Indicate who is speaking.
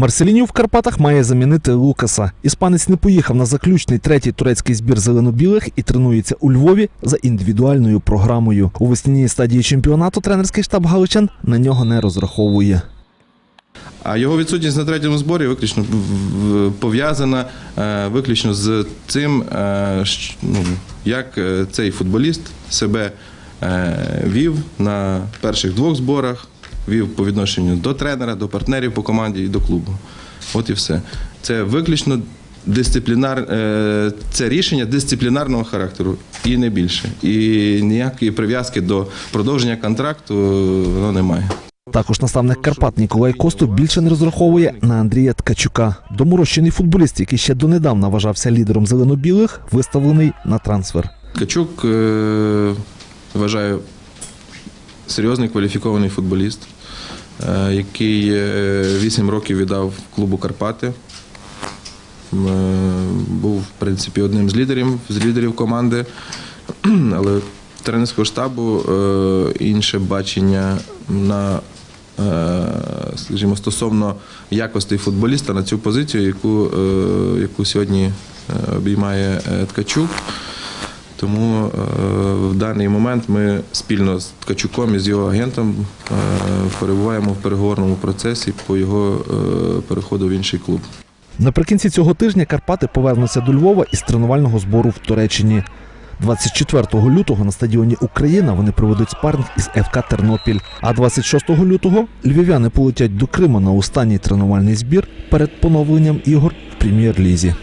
Speaker 1: Марселінів в Карпатах має замінити Лукаса. Іспанець не поїхав на заключний третій турецький збір зелено-білих і тренується у Львові за індивідуальною програмою. У весняній стадії чемпіонату тренерський штаб галичан на нього не розраховує.
Speaker 2: А його відсутність на третьому зборі виключно пов'язана е, виключно з цим, е, ну, як е, цей футболіст себе вів на перших двох зборах, вів по відношенню до тренера, до партнерів по команді і до клубу. От і все. Це виключно дисциплінар, е, це рішення дисциплінарного характеру і не більше. І ніякої прив'язки до продовження контракту е, воно немає.
Speaker 1: Також наставник Карпат Ніколай Косту більше не розраховує на Андрія Ткачука. Доморощений футболіст, який ще донедавна вважався лідером зелено-білих, виставлений на трансфер.
Speaker 2: Ткачук, е, вважаю, серйозний кваліфікований футболіст, е, який 8 років віддав клубу Карпати. Е, Був, в принципі, одним з лідерів, з лідерів команди, але тренерського штабу е, інше бачення на, е, скажімо, стосовно якості футболіста на цю позицію, яку, е, яку сьогодні е, обіймає е, Ткачук. Тому е, в даний момент ми спільно з Ткачуком і з його агентом е, перебуваємо в переговорному процесі по його е, переходу в інший клуб.
Speaker 1: Наприкінці цього тижня Карпати повернуться до Львова із тренувального збору в Туреччині. 24 лютого на стадіоні Україна вони проведуть спарринг із ФК Тернопіль. А 26 лютого львів'яни полетять до Криму на останній тренувальний збір перед поновленням ігор в прем'єр-лізі.